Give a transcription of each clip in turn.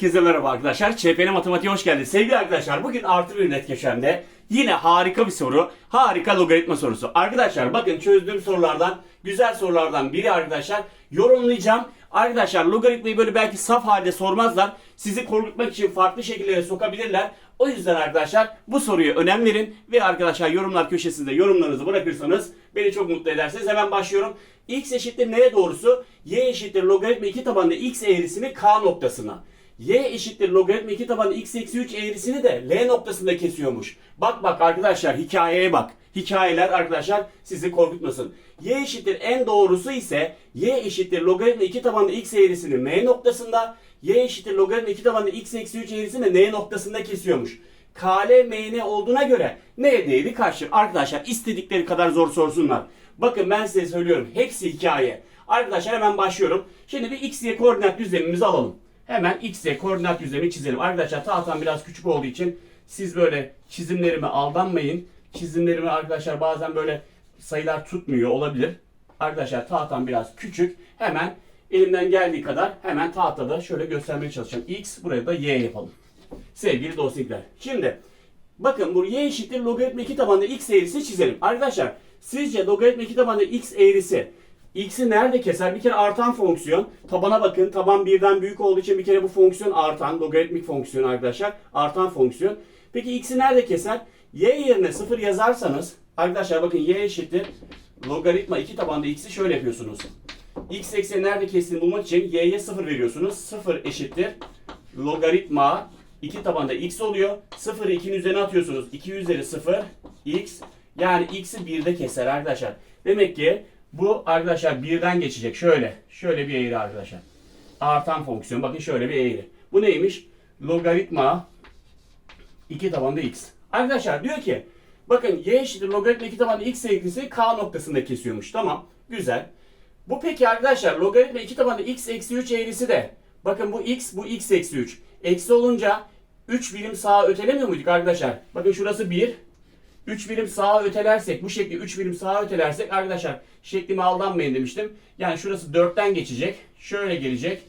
Herkese merhaba arkadaşlar. ÇPN Matematiğe hoş geldiniz. Sevgili arkadaşlar bugün artı bir net köşemde yine harika bir soru. Harika logaritma sorusu. Arkadaşlar bakın çözdüğüm sorulardan güzel sorulardan biri arkadaşlar. Yorumlayacağım. Arkadaşlar logaritmayı böyle belki saf halde sormazlar. Sizi korkutmak için farklı şekillere sokabilirler. O yüzden arkadaşlar bu soruya önem verin ve arkadaşlar yorumlar köşesinde yorumlarınızı bırakırsanız beni çok mutlu edersiniz. Hemen başlıyorum. x eşittir neye doğrusu? y eşittir logaritma 2 tabanlı x eğrisini k noktasına. Y eşittir logaritma 2 tabanlı x eksi 3 eğrisini de l noktasında kesiyormuş. Bak bak arkadaşlar hikayeye bak. Hikayeler arkadaşlar sizi korkutmasın. y eşittir en doğrusu ise y eşittir logaritma 2 tabanlı x eğrisini m noktasında y eşittir logaritma 2 tabanlı x eksi 3 eğrisini n noktasında kesiyormuş. KL MN olduğuna göre ne değeri kaçtır? Arkadaşlar istedikleri kadar zor sorsunlar. Bakın ben size söylüyorum. Hepsi hikaye. Arkadaşlar hemen başlıyorum. Şimdi bir x, y koordinat düzlemimizi alalım. Hemen x, y koordinat düzlemi çizelim. Arkadaşlar tahtam biraz küçük olduğu için siz böyle çizimlerime aldanmayın. Çizimlerimi arkadaşlar bazen böyle sayılar tutmuyor olabilir. Arkadaşlar tahtam biraz küçük. Hemen elimden geldiği kadar hemen tahtada şöyle göstermeye çalışacağım. X buraya da y yapalım. Sevgili dostlar. Şimdi bakın bu y eşittir logaritma 2 tabanlı x eğrisi çizelim. Arkadaşlar sizce logaritma 2 tabanlı x eğrisi x'i nerede keser? Bir kere artan fonksiyon. Tabana bakın. Taban birden büyük olduğu için bir kere bu fonksiyon artan. Logaritmik fonksiyon arkadaşlar. Artan fonksiyon. Peki x'i nerede keser? y yerine 0 yazarsanız arkadaşlar bakın y eşittir logaritma 2 tabanlı x'i şöyle yapıyorsunuz. x ekseni nerede kestiğini bulmak için y'ye 0 veriyorsunuz. 0 eşittir logaritma 2 tabanda x oluyor. 0'ı 2'nin üzerine atıyorsunuz. 2 üzeri 0 x. Yani x'i 1'de keser arkadaşlar. Demek ki bu arkadaşlar 1'den geçecek. Şöyle. Şöyle bir eğri arkadaşlar. Artan fonksiyon. Bakın şöyle bir eğri. Bu neymiş? Logaritma 2 tabanda x. Arkadaşlar diyor ki bakın y eşittir logaritma 2 tabanda x eğrisi k noktasında kesiyormuş. Tamam. Güzel. Bu peki arkadaşlar logaritma 2 tabanlı x eksi 3 eğrisi de bakın bu x bu x eksi 3. Eksi olunca 3 birim sağa ötelemiyor muyduk arkadaşlar? Bakın şurası 1. 3 birim sağa ötelersek bu şekli 3 birim sağa ötelersek arkadaşlar şeklime aldanmayın demiştim. Yani şurası 4'ten geçecek. Şöyle gelecek.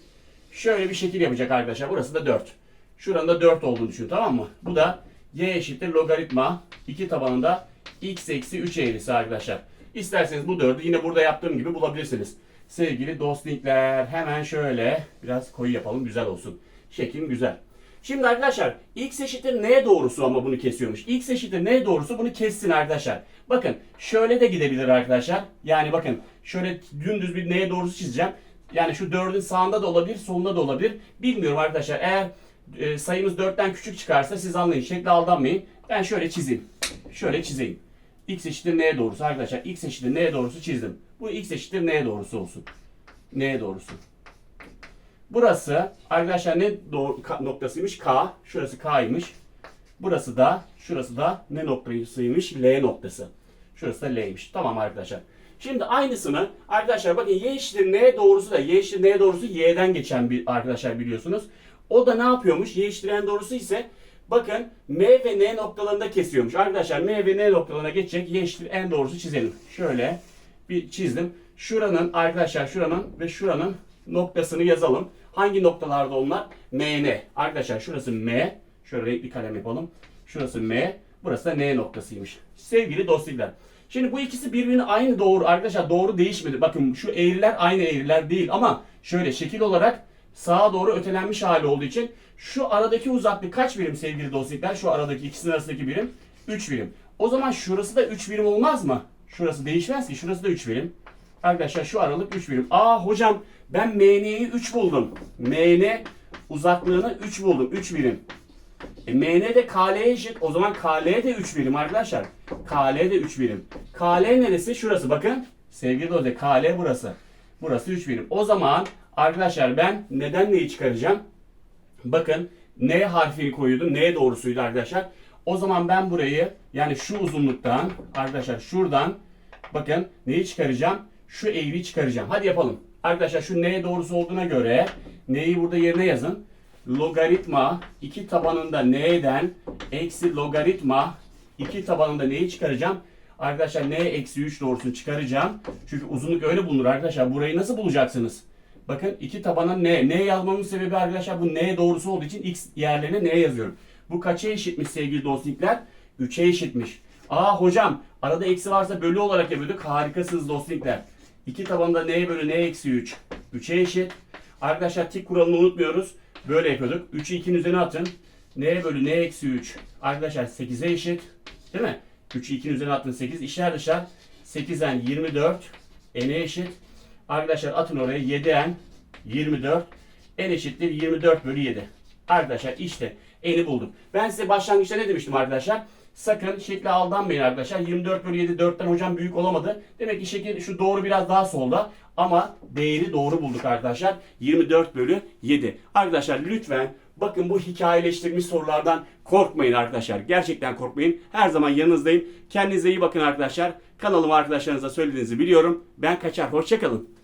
Şöyle bir şekil yapacak arkadaşlar. Burası da 4. Şuranın da 4 olduğunu düşün tamam mı? Bu da y eşittir logaritma 2 tabanında x eksi 3 eğrisi arkadaşlar. İsterseniz bu 4'ü yine burada yaptığım gibi bulabilirsiniz. Sevgili dostlikler hemen şöyle biraz koyu yapalım güzel olsun. Şeklim güzel. Şimdi arkadaşlar x eşittir neye doğrusu ama bunu kesiyormuş. x eşittir neye doğrusu bunu kessin arkadaşlar. Bakın şöyle de gidebilir arkadaşlar. Yani bakın şöyle dümdüz bir neye doğrusu çizeceğim. Yani şu 4'ün sağında da olabilir solunda da olabilir. Bilmiyorum arkadaşlar eğer e, sayımız 4'ten küçük çıkarsa siz anlayın şekle aldanmayın. Ben şöyle çizeyim. Şöyle çizeyim. x eşittir neye doğrusu arkadaşlar. x eşittir neye doğrusu çizdim. Bu x eşittir neye doğrusu olsun. Neye doğrusu. Burası arkadaşlar ne doğru, noktasıymış? K. Şurası K'ymış. Burası da şurası da ne noktasıymış? L noktası. Şurası da L'ymiş. Tamam arkadaşlar. Şimdi aynısını arkadaşlar bakın y eşittir n doğrusu da y eşittir n doğrusu y'den geçen bir arkadaşlar biliyorsunuz. O da ne yapıyormuş? Y eşittir n doğrusu ise bakın m ve n noktalarında kesiyormuş. Arkadaşlar m ve n noktalarına geçecek y eşittir n doğrusu çizelim. Şöyle bir çizdim. Şuranın arkadaşlar şuranın ve şuranın noktasını yazalım. Hangi noktalarda onlar? M, N. Arkadaşlar şurası M. Şöyle renkli kalem yapalım. Şurası M. Burası da N noktasıymış. Sevgili dostlar. Şimdi bu ikisi birbirine aynı doğru. Arkadaşlar doğru değişmedi. Bakın şu eğriler aynı eğriler değil ama şöyle şekil olarak sağa doğru ötelenmiş hali olduğu için şu aradaki uzaklık kaç birim sevgili dostlar? Şu aradaki ikisinin arasındaki birim 3 birim. O zaman şurası da 3 birim olmaz mı? Şurası değişmez ki. Şurası da 3 birim. Arkadaşlar şu aralık 3 birim. Aa hocam ben MN'yi 3 buldum. MN uzaklığını 3 buldum. 3 birim. E, MN de KL'ye eşit. O zaman KL de 3 birim arkadaşlar. KL de 3 birim. KL neresi? Şurası bakın. Sevgili dostlar KL burası. Burası 3 birim. O zaman arkadaşlar ben neden neyi çıkaracağım? Bakın N harfini koyuyordum. N doğrusuydu arkadaşlar. O zaman ben burayı yani şu uzunluktan arkadaşlar şuradan bakın neyi çıkaracağım? Şu eğriyi çıkaracağım. Hadi yapalım. Arkadaşlar şu N doğrusu olduğuna göre N'yi burada yerine yazın. Logaritma 2 tabanında N'den eksi logaritma 2 tabanında neyi çıkaracağım? Arkadaşlar N eksi 3 doğrusunu çıkaracağım. Çünkü uzunluk öyle bulunur arkadaşlar. Burayı nasıl bulacaksınız? Bakın iki tabana n. n yazmamın sebebi arkadaşlar bu n doğrusu olduğu için x yerlerine n yazıyorum. Bu kaça eşitmiş sevgili dostlikler? 3'e eşitmiş. Aa hocam arada eksi varsa bölü olarak yapıyorduk. Harikasınız dostlikler. İki tabanda n bölü n eksi 3. 3'e eşit. Arkadaşlar tik kuralını unutmuyoruz. Böyle yapıyorduk. 3'ü 2'nin üzerine atın. n bölü n eksi 3. Arkadaşlar 8'e eşit. Değil mi? 3'ü 2'nin üzerine attın 8. İşler dışlar. 8'den 24. n'e eşit. Arkadaşlar atın oraya 7n 24. n eşittir 24 bölü 7. Arkadaşlar işte n'i bulduk. Ben size başlangıçta ne demiştim arkadaşlar? Sakın şekle aldanmayın arkadaşlar. 24 bölü 7 4'ten hocam büyük olamadı. Demek ki şekil şu doğru biraz daha solda. Ama değeri doğru bulduk arkadaşlar. 24 bölü 7. Arkadaşlar lütfen bakın bu hikayeleştirilmiş sorulardan korkmayın arkadaşlar. Gerçekten korkmayın. Her zaman yanınızdayım. Kendinize iyi bakın arkadaşlar. Kanalıma arkadaşlarınıza söylediğinizi biliyorum. Ben kaçar. Hoşçakalın.